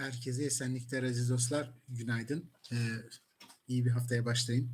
Herkese esenlikler aziz dostlar. Günaydın. Ee, iyi bir haftaya başlayın.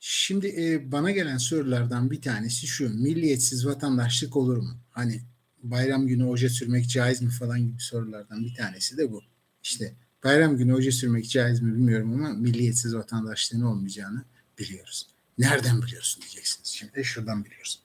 Şimdi e, bana gelen sorulardan bir tanesi şu. Milliyetsiz vatandaşlık olur mu? Hani bayram günü oje sürmek caiz mi falan gibi sorulardan bir tanesi de bu. İşte bayram günü oje sürmek caiz mi bilmiyorum ama milliyetsiz vatandaşlığın olmayacağını biliyoruz. Nereden biliyorsun diyeceksiniz. Şimdi şuradan biliyoruz.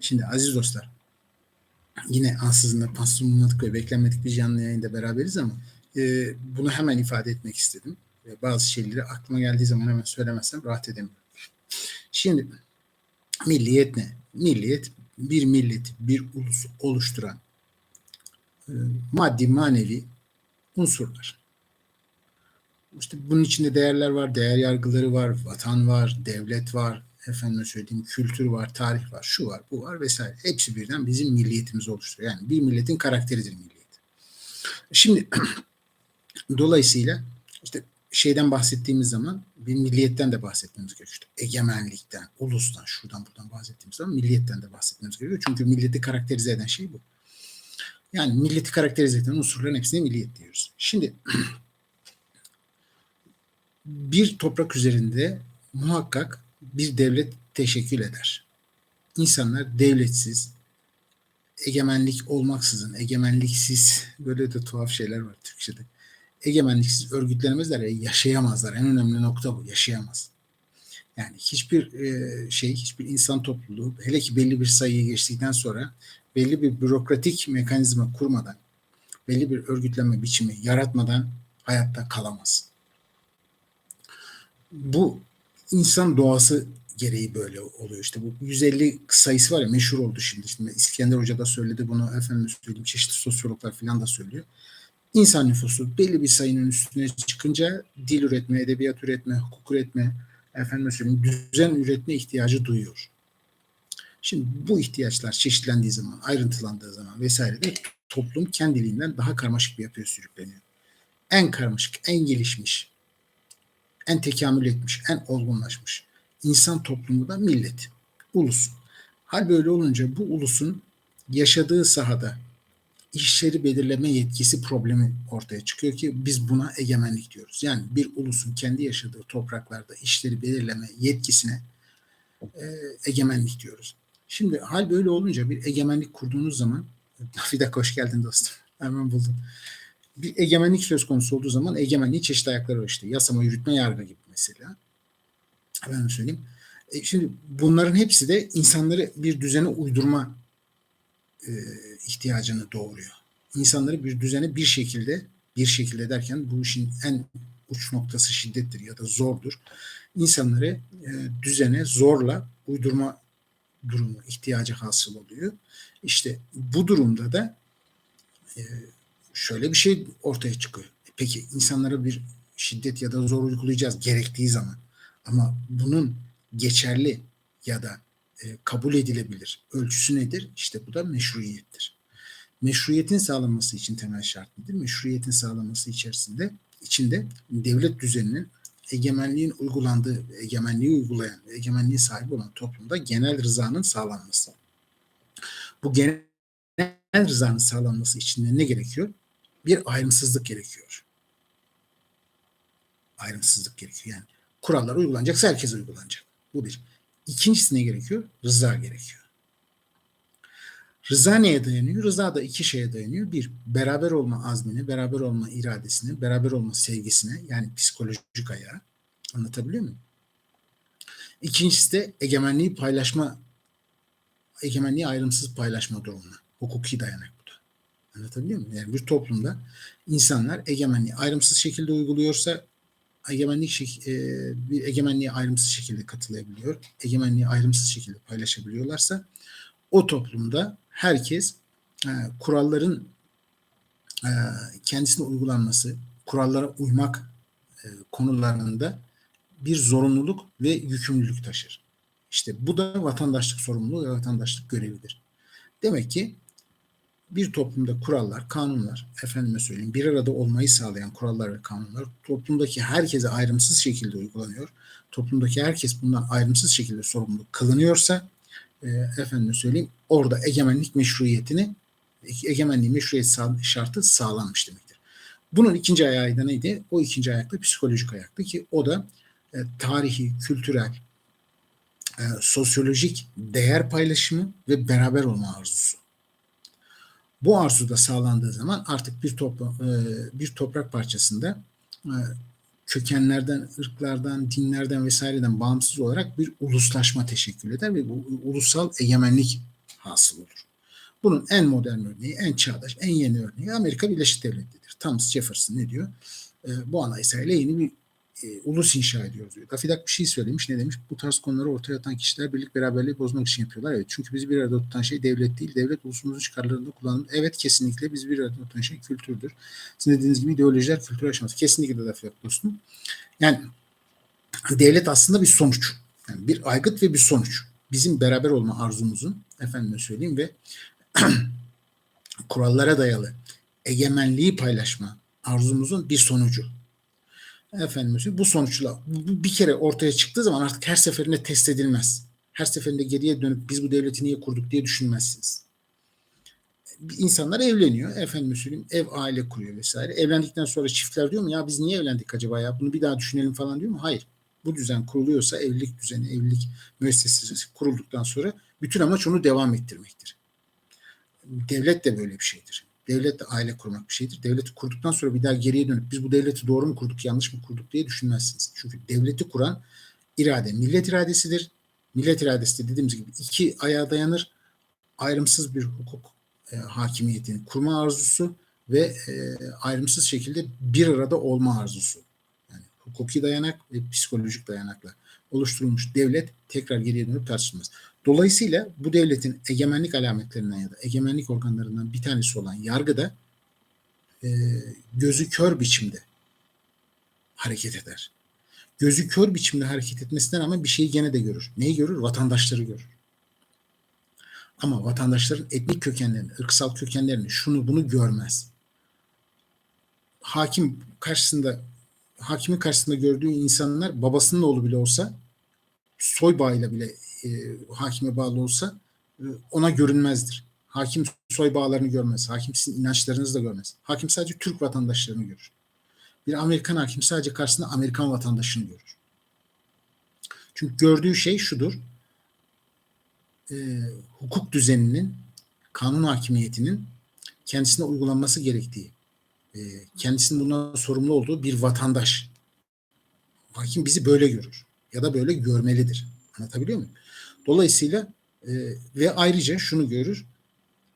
Şimdi aziz dostlar yine ansızında pansumladık ve beklenmedik bir canlı yayında beraberiz ama e, bunu hemen ifade etmek istedim. E, bazı şeyleri aklıma geldiği zaman hemen söylemezsem rahat edemiyorum. Şimdi milliyet ne? Milliyet bir millet, bir ulus oluşturan e, maddi manevi unsurlar. İşte bunun içinde değerler var, değer yargıları var, vatan var, devlet var, efendim söyleyeyim kültür var, tarih var, şu var, bu var vesaire. Hepsi birden bizim milliyetimizi oluşturuyor. Yani bir milletin karakteridir milliyet. Şimdi dolayısıyla işte şeyden bahsettiğimiz zaman bir milliyetten de bahsetmemiz gerekiyor. Egemenlikten, ulustan, şuradan buradan bahsettiğimiz zaman milliyetten de bahsetmemiz gerekiyor. Çünkü milleti karakterize eden şey bu. Yani milleti karakterize eden unsurların hepsine milliyet diyoruz. Şimdi bir toprak üzerinde muhakkak bir devlet teşekkül eder. İnsanlar devletsiz, egemenlik olmaksızın, egemenliksiz böyle de tuhaf şeyler var Türkçe'de. Egemenliksiz örgütlenemezler, yaşayamazlar. En önemli nokta bu, yaşayamaz. Yani hiçbir e, şey, hiçbir insan topluluğu hele ki belli bir sayıyı geçtikten sonra belli bir bürokratik mekanizma kurmadan, belli bir örgütlenme biçimi yaratmadan hayatta kalamaz. Bu insan doğası gereği böyle oluyor. İşte bu 150 sayısı var ya meşhur oldu şimdi. şimdi İskender Hoca da söyledi bunu efendim söyleyeyim çeşitli sosyologlar falan da söylüyor. İnsan nüfusu belli bir sayının üstüne çıkınca dil üretme, edebiyat üretme, hukuk üretme, efendim söyleyeyim düzen üretme ihtiyacı duyuyor. Şimdi bu ihtiyaçlar çeşitlendiği zaman, ayrıntılandığı zaman vesaire de toplum kendiliğinden daha karmaşık bir yapıya sürükleniyor. En karmaşık, en gelişmiş, en tekamül etmiş, en olgunlaşmış insan toplumu da millet, ulus. Hal böyle olunca bu ulusun yaşadığı sahada işleri belirleme yetkisi problemi ortaya çıkıyor ki biz buna egemenlik diyoruz. Yani bir ulusun kendi yaşadığı topraklarda işleri belirleme yetkisine e, egemenlik diyoruz. Şimdi hal böyle olunca bir egemenlik kurduğunuz zaman bir dakika hoş geldin dostum. Hemen buldum. Bir egemenlik söz konusu olduğu zaman egemenliğin çeşitli ayakları var işte. Yasama, yürütme, yargı gibi mesela. Ben söyleyeyim. E şimdi bunların hepsi de insanları bir düzene uydurma e, ihtiyacını doğuruyor. İnsanları bir düzene bir şekilde bir şekilde derken bu işin en uç noktası şiddettir ya da zordur. İnsanları e, düzene zorla uydurma durumu ihtiyacı hasıl oluyor. İşte bu durumda da e, şöyle bir şey ortaya çıkıyor. Peki insanlara bir şiddet ya da zor uygulayacağız gerektiği zaman ama bunun geçerli ya da e, kabul edilebilir ölçüsü nedir? İşte bu da meşruiyettir. Meşruiyetin sağlanması için temel şart nedir? Meşruiyetin sağlanması içerisinde içinde devlet düzeninin egemenliğin uygulandığı, egemenliği uygulayan, egemenliği sahip olan toplumda genel rızanın sağlanması. Bu genel rızanın sağlanması için ne gerekiyor? Bir ayrımsızlık gerekiyor. Ayrımsızlık gerekiyor. Yani kurallar uygulanacaksa herkes uygulanacak. Bu bir. İkincisi ne gerekiyor? Rıza gerekiyor. Rıza neye dayanıyor? Rıza da iki şeye dayanıyor. Bir, beraber olma azmini, beraber olma iradesini, beraber olma sevgisine yani psikolojik ayağı. Anlatabiliyor muyum? İkincisi de egemenliği paylaşma, egemenliği ayrımsız paylaşma durumuna. Hukuki dayanak. Anlatabiliyor muyum? Yani bir toplumda insanlar egemenliği ayrımsız şekilde uyguluyorsa egemenlik e, bir egemenliğe ayrımsız şekilde katılabiliyor, egemenliği ayrımsız şekilde paylaşabiliyorlarsa o toplumda herkes e, kuralların e, kendisine uygulanması, kurallara uymak e, konularında bir zorunluluk ve yükümlülük taşır. İşte bu da vatandaşlık sorumluluğu ve vatandaşlık görevidir. Demek ki bir toplumda kurallar, kanunlar, efendime söyleyeyim bir arada olmayı sağlayan kurallar ve kanunlar toplumdaki herkese ayrımsız şekilde uygulanıyor. Toplumdaki herkes bundan ayrımsız şekilde sorumlu kılınıyorsa e, efendime söyleyeyim orada egemenlik meşruiyetini egemenliği meşruiyet şartı sağlanmış demektir. Bunun ikinci ayağı da neydi? O ikinci ayakta psikolojik ayaktı ki o da e, tarihi, kültürel, e, sosyolojik değer paylaşımı ve beraber olma arzusu. Bu arzu da sağlandığı zaman artık bir topra e, bir toprak parçasında e, kökenlerden, ırklardan, dinlerden vesaireden bağımsız olarak bir uluslaşma teşekkül eder ve bu ulusal egemenlik hasıl olur. Bunun en modern örneği, en çağdaş, en yeni örneği Amerika Birleşik Devletleri'dir. Thomas Jefferson ne diyor? E, bu anayasayla yeni bir e, ulus inşa ediyoruz diyor. Dafidak bir şey söylemiş. Ne demiş? Bu tarz konuları ortaya atan kişiler birlik beraberliği bozmak için yapıyorlar. Evet. Çünkü bizi bir arada tutan şey devlet değil. Devlet ulusumuzun çıkarlarında kullanılır. Evet kesinlikle bizi bir arada tutan şey kültürdür. Sizin dediğiniz gibi ideolojiler kültür aşaması. Kesinlikle de Dafidak dostum. Yani devlet aslında bir sonuç. Yani bir aygıt ve bir sonuç. Bizim beraber olma arzumuzun efendime söyleyeyim ve kurallara dayalı egemenliği paylaşma arzumuzun bir sonucu. Efendim bu sonuçla bir kere ortaya çıktığı zaman artık her seferinde test edilmez. Her seferinde geriye dönüp biz bu devleti niye kurduk diye düşünmezsiniz. İnsanlar evleniyor. Efendim söyleyeyim ev aile kuruyor vesaire. Evlendikten sonra çiftler diyor mu ya biz niye evlendik acaba ya bunu bir daha düşünelim falan diyor mu? Hayır. Bu düzen kuruluyorsa evlilik düzeni, evlilik müessesesi kurulduktan sonra bütün amaç onu devam ettirmektir. Devlet de böyle bir şeydir. Devlet de aile kurmak bir şeydir. Devleti kurduktan sonra bir daha geriye dönüp biz bu devleti doğru mu kurduk, yanlış mı kurduk diye düşünmezsiniz. Çünkü devleti kuran irade, millet iradesidir. Millet iradesi de dediğimiz gibi iki ayağa dayanır. Ayrımsız bir hukuk e, hakimiyetini kurma arzusu ve e, ayrımsız şekilde bir arada olma arzusu. Yani hukuki dayanak ve psikolojik dayanakla oluşturulmuş devlet tekrar geriye dönüp tartışılmaz. Dolayısıyla bu devletin egemenlik alametlerinden ya da egemenlik organlarından bir tanesi olan yargı da e, gözü kör biçimde hareket eder. Gözü kör biçimde hareket etmesinden ama bir şeyi gene de görür. Neyi görür? Vatandaşları görür. Ama vatandaşların etnik kökenlerini, ırksal kökenlerini, şunu bunu görmez. Hakim karşısında, hakimin karşısında gördüğü insanlar babasının oğlu bile olsa soy bağıyla bile e, hakime bağlı olsa e, ona görünmezdir. Hakim soy bağlarını görmez. Hakim sizin inançlarınızı da görmez. Hakim sadece Türk vatandaşlarını görür. Bir Amerikan hakim sadece karşısında Amerikan vatandaşını görür. Çünkü gördüğü şey şudur. E, hukuk düzeninin, kanun hakimiyetinin kendisine uygulanması gerektiği, e, kendisinin bundan sorumlu olduğu bir vatandaş. Hakim bizi böyle görür ya da böyle görmelidir. Anlatabiliyor muyum? Dolayısıyla e, ve ayrıca şunu görür.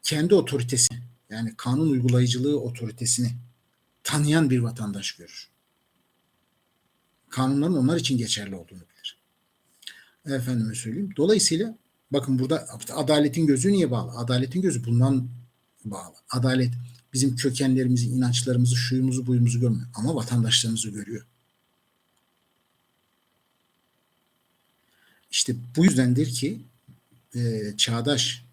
Kendi otoritesi yani kanun uygulayıcılığı otoritesini tanıyan bir vatandaş görür. Kanunların onlar için geçerli olduğunu bilir. Efendime söyleyeyim. Dolayısıyla bakın burada adaletin gözü niye bağlı? Adaletin gözü bundan bağlı. Adalet bizim kökenlerimizi, inançlarımızı, şuyumuzu, buyumuzu görmüyor. Ama vatandaşlarımızı görüyor. İşte bu yüzdendir ki e, çağdaş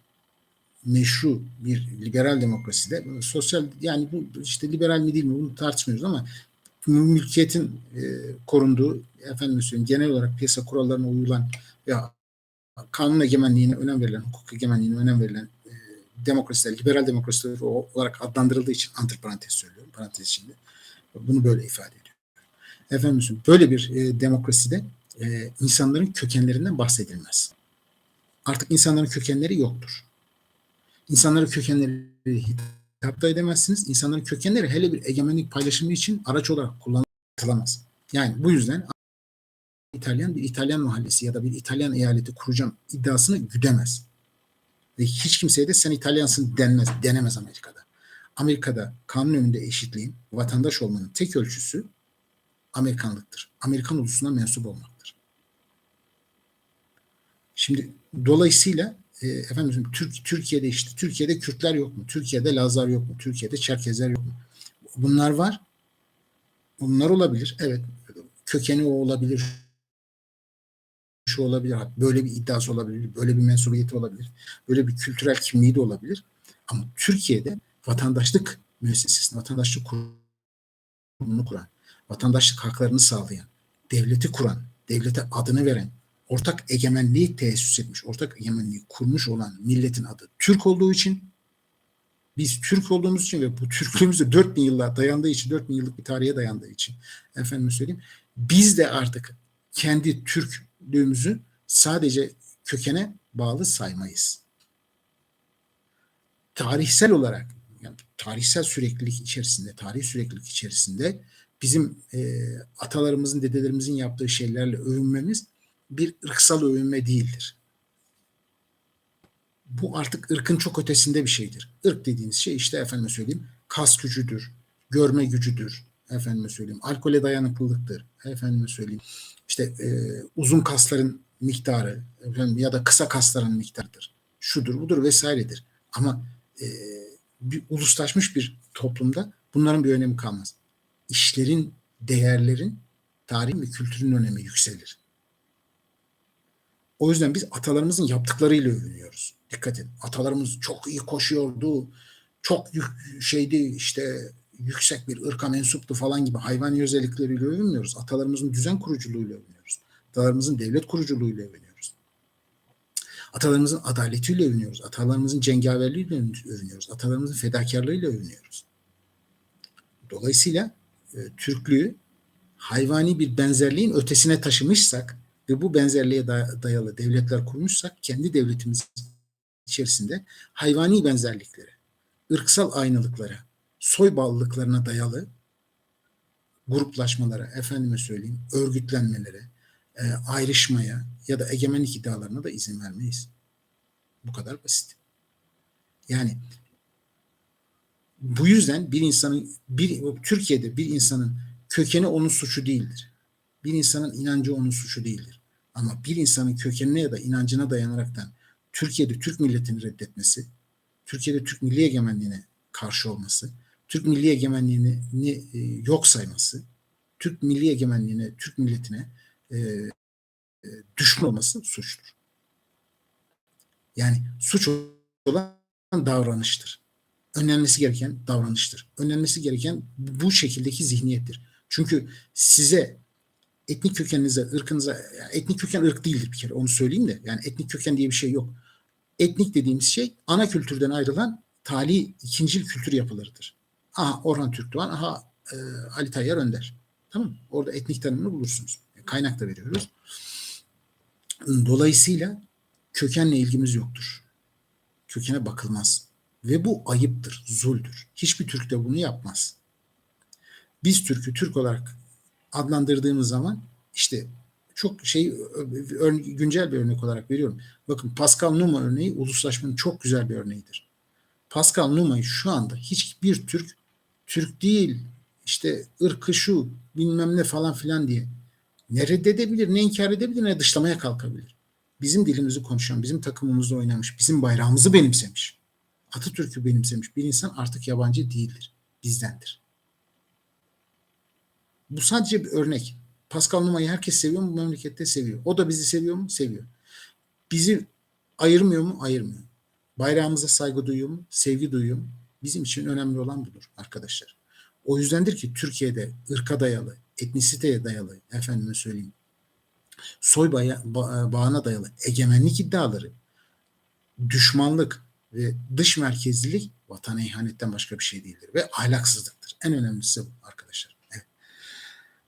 meşru bir liberal demokraside sosyal yani bu işte liberal mi değil mi bunu tartışmıyoruz ama mülkiyetin e, korunduğu efendim söyleyeyim genel olarak piyasa kurallarına uyulan ya kanun egemenliğine önem verilen, hukuk egemenliğine önem verilen e, demokrasiler, liberal demokrasiler olarak adlandırıldığı için antiparantez söylüyorum, parantez içinde. Bunu böyle ifade ediyor. Efendim böyle bir e, demokraside e, insanların kökenlerinden bahsedilmez. Artık insanların kökenleri yoktur. İnsanların kökenleri hitap edemezsiniz. İnsanların kökenleri hele bir egemenlik paylaşımı için araç olarak kullanılamaz. Yani bu yüzden İtalyan bir İtalyan mahallesi ya da bir İtalyan eyaleti kuracağım iddiasını güdemez. Ve hiç kimseye de sen İtalyansın denmez, denemez Amerika'da. Amerika'da kanun önünde eşitliğin, vatandaş olmanın tek ölçüsü Amerikanlıktır. Amerikan ulusuna mensup olmaktır. Şimdi dolayısıyla e, efendim Türk Türkiye'de işte Türkiye'de Kürtler yok mu? Türkiye'de Lazlar yok mu? Türkiye'de Çerkezler yok mu? Bunlar var. Bunlar olabilir. Evet. Kökeni o olabilir. Şu olabilir. Böyle bir iddiası olabilir. Böyle bir mensubiyeti olabilir. Böyle bir kültürel kimliği de olabilir. Ama Türkiye'de vatandaşlık müessesesini, vatandaşlık kurumunu kuran, vatandaşlık haklarını sağlayan, devleti kuran, devlete adını veren, ortak egemenliği tesis etmiş, ortak egemenliği kurmuş olan milletin adı Türk olduğu için Biz Türk olduğumuz için ve bu Türklüğümüz de 4000 yılla dayandığı için, 4000 yıllık bir tarihe dayandığı için efendim söyleyeyim. Biz de artık kendi Türklüğümüzü sadece kökene bağlı saymayız. Tarihsel olarak yani tarihsel süreklilik içerisinde, tarih süreklilik içerisinde bizim e, atalarımızın, dedelerimizin yaptığı şeylerle övünmemiz bir ırksal övünme değildir. Bu artık ırkın çok ötesinde bir şeydir. Irk dediğiniz şey işte efendime söyleyeyim kas gücüdür, görme gücüdür, efendime söyleyeyim alkole dayanıklılıktır, efendime söyleyeyim işte e, uzun kasların miktarı efendim, ya da kısa kasların miktarıdır. Şudur budur vesairedir. Ama e, bir uluslaşmış bir toplumda bunların bir önemi kalmaz. İşlerin, değerlerin, tarihin ve kültürün önemi yükselir. O yüzden biz atalarımızın yaptıklarıyla övünüyoruz. Dikkat edin. Atalarımız çok iyi koşuyordu. Çok şeydi işte yüksek bir ırka mensuptu falan gibi hayvani özellikleriyle övünmüyoruz. Atalarımızın düzen kuruculuğuyla övünüyoruz. Atalarımızın devlet kuruculuğuyla övünüyoruz. Atalarımızın adaletiyle övünüyoruz. Atalarımızın cengaverliğiyle övünüyoruz. Atalarımızın fedakarlığıyla övünüyoruz. Dolayısıyla e, Türklüğü hayvani bir benzerliğin ötesine taşımışsak ve bu benzerliğe dayalı devletler kurmuşsak kendi devletimiz içerisinde hayvani benzerliklere, ırksal aynılıklara, soy bağlılıklarına dayalı gruplaşmalara, efendime söyleyeyim, örgütlenmelere, e, ayrışmaya ya da egemenlik iddialarına da izin vermeyiz. Bu kadar basit. Yani bu yüzden bir insanın bir Türkiye'de bir insanın kökeni onun suçu değildir. Bir insanın inancı onun suçu değildir. Ama bir insanın kökenine ya da inancına dayanaraktan Türkiye'de Türk milletini reddetmesi, Türkiye'de Türk milli egemenliğine karşı olması, Türk milli egemenliğini e, yok sayması, Türk milli egemenliğine, Türk milletine e, e, düşman olması suçtur. Yani suç olan davranıştır. Önlenmesi gereken davranıştır. Önlenmesi gereken bu şekildeki zihniyettir. Çünkü size etnik kökeninize, ırkınıza, yani etnik köken ırk değildir bir kere onu söyleyeyim de. Yani etnik köken diye bir şey yok. Etnik dediğimiz şey ana kültürden ayrılan tali ikincil kültür yapılarıdır. Aha Orhan Türk Doğan, aha e, Ali Tayyar Önder. Tamam Orada etnik tanımını bulursunuz. Kaynak da veriyoruz. Dolayısıyla kökenle ilgimiz yoktur. Kökene bakılmaz. Ve bu ayıptır, zuldür. Hiçbir Türk de bunu yapmaz. Biz Türk'ü Türk olarak adlandırdığımız zaman işte çok şey güncel bir örnek olarak veriyorum. Bakın Pascal Numa örneği uluslaşmanın çok güzel bir örneğidir. Pascal Numa'yı şu anda hiçbir Türk Türk değil işte ırkı şu bilmem ne falan filan diye ne reddedebilir, ne inkar edebilir, ne dışlamaya kalkabilir. Bizim dilimizi konuşan, bizim takımımızda oynamış, bizim bayrağımızı benimsemiş, Atatürk'ü benimsemiş bir insan artık yabancı değildir, bizdendir. Bu sadece bir örnek. Pascal Numa'yı herkes seviyor mu? Bu memlekette seviyor. O da bizi seviyor mu? Seviyor. Bizi ayırmıyor mu? Ayırmıyor. Bayrağımıza saygı duyuyor mu? Sevgi duyuyor mu? Bizim için önemli olan budur arkadaşlar. O yüzdendir ki Türkiye'de ırka dayalı, etnisiteye dayalı, efendime söyleyeyim, soy ba, bağına dayalı egemenlik iddiaları, düşmanlık ve dış merkezlilik vatana ihanetten başka bir şey değildir ve ahlaksızlıktır. En önemlisi bu arkadaşlar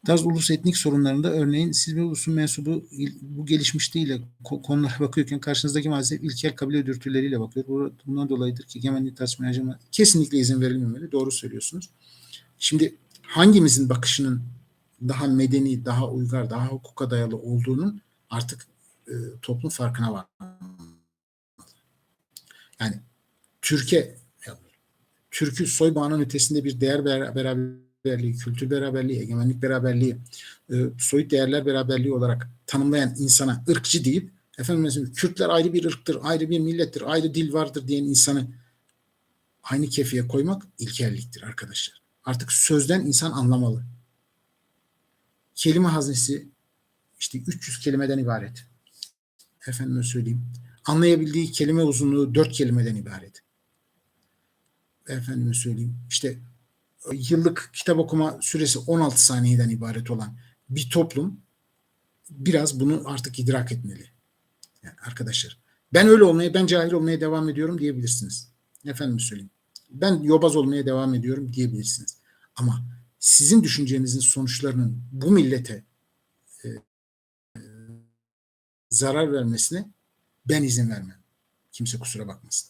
tarz ulus etnik sorunlarında örneğin siz bir ulusun mensubu bu gelişmişliğiyle konulara bakıyorken karşınızdaki maalesef ilkel kabile dürtüleriyle bakıyor. Bundan dolayıdır ki egemenlik tartışmaya harcama kesinlikle izin verilmemeli. Doğru söylüyorsunuz. Şimdi hangimizin bakışının daha medeni, daha uygar, daha hukuka dayalı olduğunun artık e, toplum farkına var. Yani Türkiye Türk'ü soy ötesinde bir değer beraber beraberliği, kültür beraberliği, egemenlik beraberliği, e, soyut değerler beraberliği olarak tanımlayan insana ırkçı deyip efendim mesela Kürtler ayrı bir ırktır, ayrı bir millettir, ayrı dil vardır diyen insanı aynı kefiye koymak ilkelliktir arkadaşlar. Artık sözden insan anlamalı. Kelime haznesi işte 300 kelimeden ibaret. Efendime söyleyeyim. Anlayabildiği kelime uzunluğu 4 kelimeden ibaret. Efendime söyleyeyim. İşte yıllık kitap okuma süresi 16 saniyeden ibaret olan bir toplum biraz bunu artık idrak etmeli. Yani arkadaşlar ben öyle olmaya, ben cahil olmaya devam ediyorum diyebilirsiniz. Efendim söyleyeyim. Ben yobaz olmaya devam ediyorum diyebilirsiniz. Ama sizin düşüncenizin sonuçlarının bu millete e, zarar vermesine ben izin vermem. Kimse kusura bakmasın.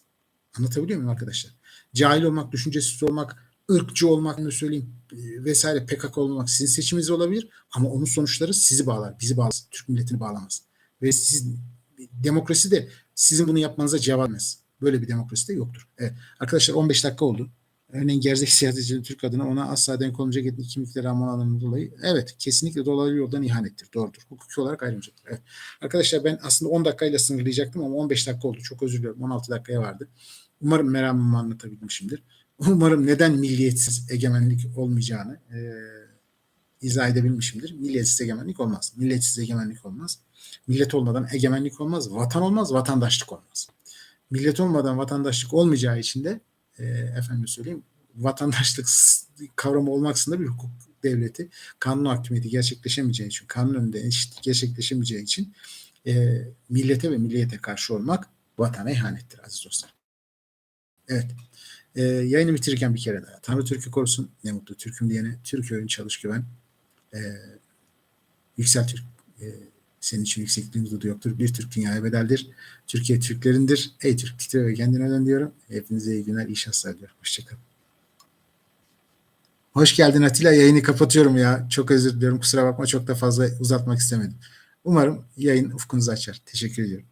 Anlatabiliyor muyum arkadaşlar? Cahil olmak, düşüncesiz olmak, ırkçı olmak ne söyleyeyim e, vesaire PKK olmak sizin seçiminiz olabilir ama onun sonuçları sizi bağlar, bizi bağlar, Türk milletini bağlamaz. Ve siz demokrasi de sizin bunu yapmanıza cevap vermez. Böyle bir demokrasi de yoktur. Evet. Arkadaşlar 15 dakika oldu. Örneğin gerzek siyasetçinin Türk adına ona asla denk olmayacak etnik kimlikleri alman alanından dolayı evet kesinlikle dolaylı yoldan ihanettir. Doğrudur. Hukuki olarak ayrımcılıktır. Evet. Arkadaşlar ben aslında 10 dakikayla sınırlayacaktım ama 15 dakika oldu. Çok özür diliyorum. 16 dakikaya vardı. Umarım meramımı anlatabilmişimdir. Umarım neden milliyetsiz egemenlik olmayacağını e, izah edebilmişimdir. Milliyetsiz egemenlik olmaz. Milletsiz egemenlik olmaz. Millet olmadan egemenlik olmaz. Vatan olmaz. Vatandaşlık olmaz. Millet olmadan vatandaşlık olmayacağı için de e, efendim söyleyeyim vatandaşlık kavramı olmaksızın da bir hukuk devleti kanun hakimiyeti gerçekleşemeyeceği için kanun önünde eşitlik gerçekleşemeyeceği için e, millete ve milliyete karşı olmak vatana ihanettir aziz dostlar. Evet. E, yayını bitirirken bir kere daha. Tanrı Türk'ü korusun. Ne mutlu Türk'üm diyene. Türk oyun çalış güven. E, yüksel Türk. E, senin için yüksekliğin dudu yoktur. Bir Türk dünyaya bedeldir. Türkiye Türklerindir. Ey Türk titre ve kendine dön diyorum. Hepinize iyi günler, iyi şanslar diliyorum. Hoşçakalın. Hoş geldin Atilla. Yayını kapatıyorum ya. Çok özür diliyorum. Kusura bakma çok da fazla uzatmak istemedim. Umarım yayın ufkunuzu açar. Teşekkür ediyorum.